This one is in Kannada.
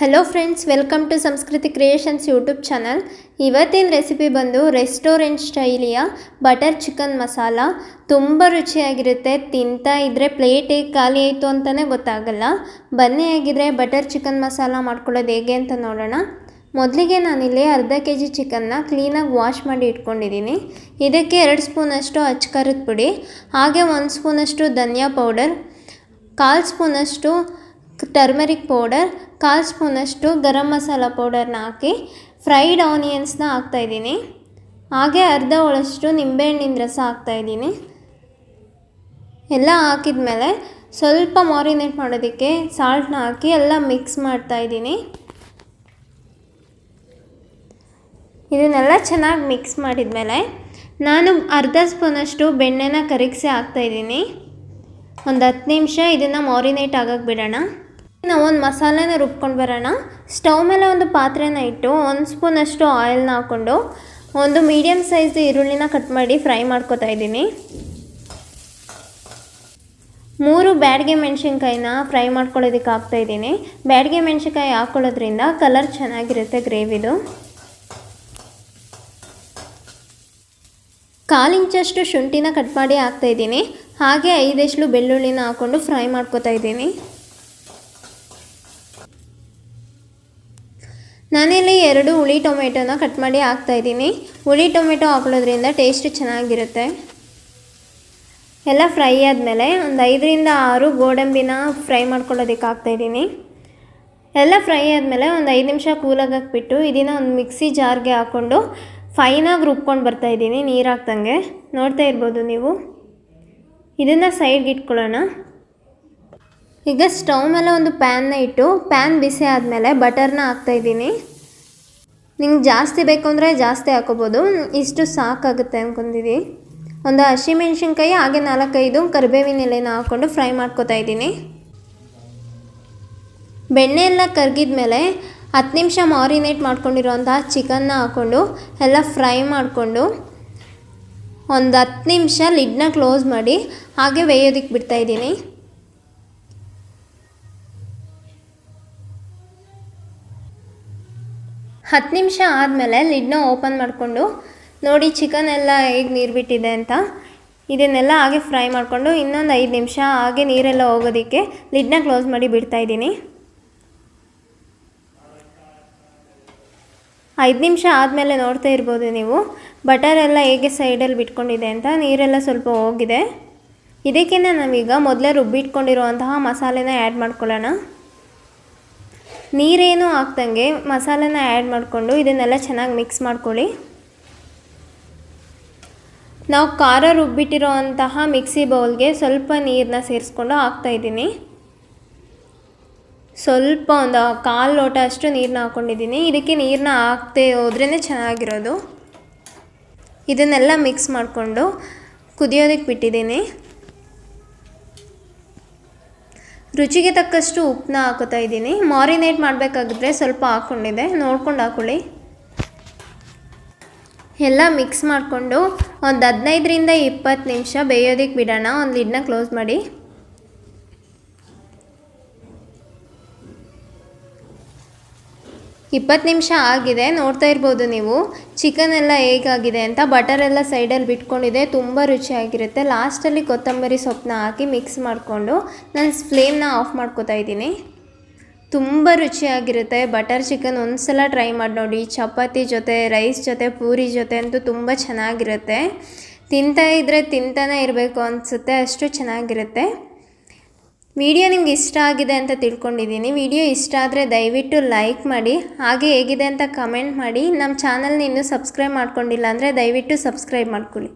Hello friends welcome to Samskruthi creations YouTube channel ಇವತ್ತಿನ ರೆಸಿಪಿ ಬಂದು ರೆಸ್ಟೋರೆಂಟ್ ಸ್ಟೈಲಿಯ ಬಟರ್ ಚಿಕನ್ ಮಸಾಲ ತುಂಬ ರುಚಿಯಾಗಿರುತ್ತೆ, ತಿಂತಾ ಇದ್ದರೆ ಪ್ಲೇಟ್ ಹೇಗೆ ಖಾಲಿ ಆಯಿತು ಅಂತಲೇ ಗೊತ್ತಾಗಲ್ಲ. ಬನ್ನಿ ಆಗಿದ್ರೆ ಬಟರ್ ಚಿಕನ್ ಮಸಾಲ ಮಾಡ್ಕೊಳ್ಳೋದು ಹೇಗೆ ಅಂತ ನೋಡೋಣ. ಮೊದಲಿಗೆ ನಾನಿಲ್ಲಿ ಅರ್ಧ ಕೆ ಜಿ ಚಿಕನ್ನ ಕ್ಲೀನಾಗಿ ವಾಶ್ ಮಾಡಿ ಇಟ್ಕೊಂಡಿದ್ದೀನಿ. ಇದಕ್ಕೆ ಎರಡು ಸ್ಪೂನಷ್ಟು ಅಚ್ಕರದ ಪುಡಿ, ಹಾಗೆ ಒಂದು ಸ್ಪೂನಷ್ಟು ಧನಿಯಾ ಪೌಡರ್ ಕಾಲು ಸ್ಪೂನಷ್ಟು ಟರ್ಮರಿಕ್ ಪೌಡರ್ ಕಾಲು ಸ್ಪೂನಷ್ಟು ಗರಂ ಮಸಾಲ ಪೌಡರ್ನ ಹಾಕಿ ಫ್ರೈಡ್ ಆನಿಯನ್ಸ್ನ ಹಾಕ್ತಾಯಿದ್ದೀನಿ ಹಾಗೆ ಅರ್ಧ ಒಳಷ್ಟು ನಿಂಬೆಹಣ್ಣಿನ ರಸ ಹಾಕ್ತಾಯಿದ್ದೀನಿ ಎಲ್ಲ ಹಾಕಿದ್ಮೇಲೆ ಸ್ವಲ್ಪ ಮಾರಿನೇಟ್ ಮಾಡೋದಕ್ಕೆ ಸಾಲ್ಟ್ನ ಹಾಕಿ ಎಲ್ಲ ಮಿಕ್ಸ್ ಮಾಡ್ತಾಯಿದ್ದೀನಿ ಇದನ್ನೆಲ್ಲ ಚೆನ್ನಾಗಿ ಮಿಕ್ಸ್ ಮಾಡಿದ್ಮೇಲೆ ನಾನು ಅರ್ಧ ಸ್ಪೂನಷ್ಟು ಬೆಣ್ಣೆನ ಕರಗಿಸಿ ಹಾಕ್ತಾಯಿದ್ದೀನಿ ಒಂದು ಹತ್ತು ನಿಮಿಷ ಇದನ್ನು ಮಾರಿನೇಟ್ ಆಗೋಕ್ಕೆ ಬಿಡೋಣ. ನಾವು ಒಂದು ಮಸಾಲೆನ ರುಬ್ಕೊಂಡು ಬರೋಣ. ಸ್ಟವ್ ಮೇಲೆ ಒಂದು ಪಾತ್ರೆನ ಇಟ್ಟು ಒಂದು ಸ್ಪೂನಷ್ಟು ಆಯಿಲ್ನ ಹಾಕ್ಕೊಂಡು ಒಂದು ಮೀಡಿಯಮ್ ಸೈಜ್ ಈರುಳ್ಳಿನ ಕಟ್ ಮಾಡಿ ಫ್ರೈ ಮಾಡ್ಕೋತಾ ಇದ್ದೀನಿ. ಮೂರು ಬ್ಯಾಡಿಗೆ ಮೆಣಸಿನ್ಕಾಯಿನ ಫ್ರೈ ಮಾಡ್ಕೊಳ್ಳೋದಕ್ಕೆ ಹಾಕ್ತಾಯಿದ್ದೀನಿ ಬ್ಯಾಡ್ಗೆ ಮೆಣಸಿನ್ಕಾಯಿ ಹಾಕ್ಕೊಳ್ಳೋದ್ರಿಂದ ಕಲರ್ ಚೆನ್ನಾಗಿರುತ್ತೆ ಗ್ರೇವಿದು. ಕಾಲಿಂಚಷ್ಟು ಶುಂಠಿನ ಕಟ್ ಮಾಡಿ ಹಾಕ್ತಾಯಿದ್ದೀನಿ ಹಾಗೆ ಐದಷ್ಟು ಬೆಳ್ಳುಳ್ಳಿನ ಹಾಕ್ಕೊಂಡು ಫ್ರೈ ಮಾಡ್ಕೊತಾ ಇದ್ದೀನಿ. ನಾನಿಲ್ಲಿ ಎರಡು ಹುಳಿ ಟೊಮೆಟೊನ ಕಟ್ ಮಾಡಿ ಹಾಕ್ತಾಯಿದ್ದೀನಿ ಹುಳಿ ಟೊಮೆಟೊ ಹಾಕೊಳ್ಳೋದ್ರಿಂದ ಟೇಸ್ಟ್ ಚೆನ್ನಾಗಿರುತ್ತೆ. ಎಲ್ಲ ಫ್ರೈ ಆದಮೇಲೆ ಒಂದು ಐದರಿಂದ ಆರು ಗೋಡಂಬಿನ ಫ್ರೈ ಮಾಡ್ಕೊಳ್ಳೋದಕ್ಕೆ ಹಾಕ್ತಾಯಿದ್ದೀನಿ ಎಲ್ಲ ಫ್ರೈ ಆದಮೇಲೆ ಒಂದು ಐದು ನಿಮಿಷ ಕೂಲಾಗಿ ಹಾಕ್ಬಿಟ್ಟು ಇದನ್ನು ಒಂದು ಮಿಕ್ಸಿ ಜಾರ್ಗೆ ಹಾಕ್ಕೊಂಡು ಫೈನಾಗಿ ರುಬ್ಕೊಂಡು ಬರ್ತಾಯಿದ್ದೀನಿ ನೀರು ಹಾಕ್ದಂಗೆ. ನೋಡ್ತಾ ಇರ್ಬೋದು ನೀವು. ಇದನ್ನು ಸೈಡ್ಗೆ ಇಟ್ಕೊಳ್ಳೋಣ. ಈಗ ಸ್ಟವ್ ಮೇಲೆ ಒಂದು ಪ್ಯಾನ್ನ ಇಟ್ಟು ಪ್ಯಾನ್ ಬಿಸಿ ಆದಮೇಲೆ ಬಟರ್ನ ಹಾಕ್ತಾಯಿದ್ದೀನಿ ನಿಮ್ಗೆ ಜಾಸ್ತಿ ಬೇಕು ಅಂದರೆ ಜಾಸ್ತಿ ಹಾಕೋಬೋದು. ಇಷ್ಟು ಸಾಕಾಗುತ್ತೆ ಅಂದ್ಕೊಂಡಿದ್ದೀನಿ ಒಂದು ಹಸಿಮೆಣ್ಸಿನ್ಕಾಯಿ, ಹಾಗೆ ನಾಲ್ಕೈದು ಕರಿಬೇವಿನ ಎಲೆನ ಹಾಕ್ಕೊಂಡು ಫ್ರೈ ಮಾಡ್ಕೊತಾ ಇದ್ದೀನಿ. ಬೆಣ್ಣೆ ಎಲ್ಲ ಕರಗಿದ ಮೇಲೆ ಹತ್ತು ನಿಮಿಷ ಮಾರಿನೇಟ್ ಮಾಡ್ಕೊಂಡಿರುವಂತಹ ಚಿಕನ್ನ ಹಾಕ್ಕೊಂಡು ಎಲ್ಲ ಫ್ರೈ ಮಾಡಿಕೊಂಡು ಒಂದು ಹತ್ತು ನಿಮಿಷ ಲಿಡ್ನ ಕ್ಲೋಸ್ ಮಾಡಿ, ಹಾಗೆ ಬೇಯೋದಕ್ಕೆ ಬಿಡ್ತಾಯಿದ್ದೀನಿ ಹತ್ತು ನಿಮಿಷ ಆದಮೇಲೆ ಲಿಡ್ನ ಓಪನ್ ಮಾಡಿಕೊಂಡು, ನೋಡಿ ಚಿಕನ್ ಎಲ್ಲ ಹೇಗೆ ನೀರು ಬಿಟ್ಟಿದೆ ಅಂತ. ಇದನ್ನೆಲ್ಲ ಹಾಗೆ ಫ್ರೈ ಮಾಡಿಕೊಂಡು ಇನ್ನೊಂದು ಐದು ನಿಮಿಷ ಹಾಗೆ ನೀರೆಲ್ಲ ಹೋಗೋದಕ್ಕೆ ಲಿಡ್ನ ಕ್ಲೋಸ್ ಮಾಡಿ ಬಿಡ್ತಾ ಇದ್ದೀನಿ. ಐದು ನಿಮಿಷ ಆದಮೇಲೆ ನೋಡ್ತಾ ಇರ್ಬೋದು ನೀವು. ಬಟರ್ ಎಲ್ಲ ಹೇಗೆ ಸೈಡಲ್ಲಿ ಬಿಟ್ಕೊಂಡಿದೆ ಅಂತ, ನೀರೆಲ್ಲ ಸ್ವಲ್ಪ ಹೋಗಿದೆ. ಇದಕ್ಕಿಂತ ನಾವೀಗ ಮೊದಲೇ ರುಬ್ಬಿಟ್ಕೊಂಡಿರುವಂತಹ ಮಸಾಲೆನ ಆ್ಯಡ್ ಮಾಡ್ಕೊಳ್ಳೋಣ. ನೀರೇನು ಹಾಕ್ದಂಗೆ ಮಸಾಲೆನ ಆ್ಯಡ್ ಮಾಡಿಕೊಂಡು ಇದನ್ನೆಲ್ಲ ಚೆನ್ನಾಗಿ ಮಿಕ್ಸ್ ಮಾಡ್ಕೊಳ್ಳಿ. ನಾವು ಖಾರ ರುಬ್ಬಿಟ್ಟಿರೋ ಅಂತಹ ಮಿಕ್ಸಿ ಬೌಲ್ಗೆ ಸ್ವಲ್ಪ ನೀರನ್ನ ಸೇರಿಸ್ಕೊಂಡು ಹಾಕ್ತಾಯಿದ್ದೀನಿ ಸ್ವಲ್ಪ ಒಂದು ಕಾಲು ಲೋಟ ಅಷ್ಟು ನೀರನ್ನ ಹಾಕ್ಕೊಂಡಿದ್ದೀನಿ ಇದಕ್ಕೆ ನೀರನ್ನ ಹಾಕ್ತೇ ಹೋದ್ರೇ ಚೆನ್ನಾಗಿರೋದು. ಇದನ್ನೆಲ್ಲ ಮಿಕ್ಸ್ ಮಾಡಿಕೊಂಡು ಕುದಿಯೋದಕ್ಕೆ ಬಿಟ್ಟಿದ್ದೀನಿ. ರುಚಿಗೆ ತಕ್ಕಷ್ಟು ಉಪ್ಪನ್ನ ಹಾಕೋತಾ ಇದ್ದೀನಿ. ಮಾರಿನೇಟ್ ಮಾಡಬೇಕಾಗಿದ್ರೆ ಸ್ವಲ್ಪ ಹಾಕ್ಕೊಂಡಿದ್ದೆ. ನೋಡ್ಕೊಂಡು ಹಾಕೊಳ್ಳಿ. ಎಲ್ಲ ಮಿಕ್ಸ್ ಮಾಡಿಕೊಂಡು ಒಂದು ಹದಿನೈದರಿಂದ ಇಪ್ಪತ್ತು ನಿಮಿಷ ಬೇಯೋದಕ್ಕೆ ಬಿಡೋಣ. ಒಂದು ಲಿಡ್ನ ಕ್ಲೋಸ್ ಮಾಡಿ. ಇಪ್ಪತ್ತು ನಿಮಿಷ ಆಗಿದೆ. ನೋಡ್ತಾ ಇರ್ಬೋದು ನೀವು. ಚಿಕನ್ ಎಲ್ಲ ಹೇಗಾಗಿದೆ ಅಂತ ಬಟರ್ ಎಲ್ಲ ಸೈಡಲ್ಲಿ ಬಿಟ್ಕೊಂಡಿದೆ, ತುಂಬ ರುಚಿಯಾಗಿರುತ್ತೆ. ಲಾಸ್ಟಲ್ಲಿ ಕೊತ್ತಂಬರಿ ಸೊಪ್ಪನ್ನ ಹಾಕಿ ಮಿಕ್ಸ್ ಮಾಡಿಕೊಂಡು ನಾನು ಫ್ಲೇಮ್ನ ಆಫ್ ಮಾಡ್ಕೋತಾ ಇದ್ದೀನಿ. ತುಂಬ ರುಚಿಯಾಗಿರುತ್ತೆ ಬಟರ್ ಚಿಕನ್ ಒಂದು ಸಲ ಟ್ರೈ ಮಾಡಿ ನೋಡಿ. ಚಪಾತಿ ಜೊತೆ ರೈಸ್ ಜೊತೆ, ಪೂರಿ ಜೊತೆ ಅಂತೂ ತುಂಬ ಚೆನ್ನಾಗಿರುತ್ತೆ. ತಿಂತಾ ಇದ್ದರೆ ತಿಂತಾನೆ ಇರಬೇಕು ಅನಿಸುತ್ತೆ, ಅಷ್ಟು ಚೆನ್ನಾಗಿರುತ್ತೆ. ವಿಡಿಯೋ ನಿಮ್ಗೆ ಇಷ್ಟ ಆಗಿದೆ ಅಂತ ತಿಳ್ಕೊಂಡಿದ್ದೀನಿ. ವಿಡಿಯೋ ಇಷ್ಟ ಆದರೆ ದಯವಿಟ್ಟು ಲೈಕ್ ಮಾಡಿ, ಹಾಗೆ ಹೇಗಿದೆ ಅಂತ ಕಮೆಂಟ್ ಮಾಡಿ. ನಮ್ಮ ಚಾನಲ್ನ ಇನ್ನೂ ಸಬ್ಸ್ಕ್ರೈಬ್ ಮಾಡ್ಕೊಂಡಿಲ್ಲ ಅಂದರೆ ದಯವಿಟ್ಟು ಸಬ್ಸ್ಕ್ರೈಬ್ ಮಾಡ್ಕೊಳ್ಳಿ.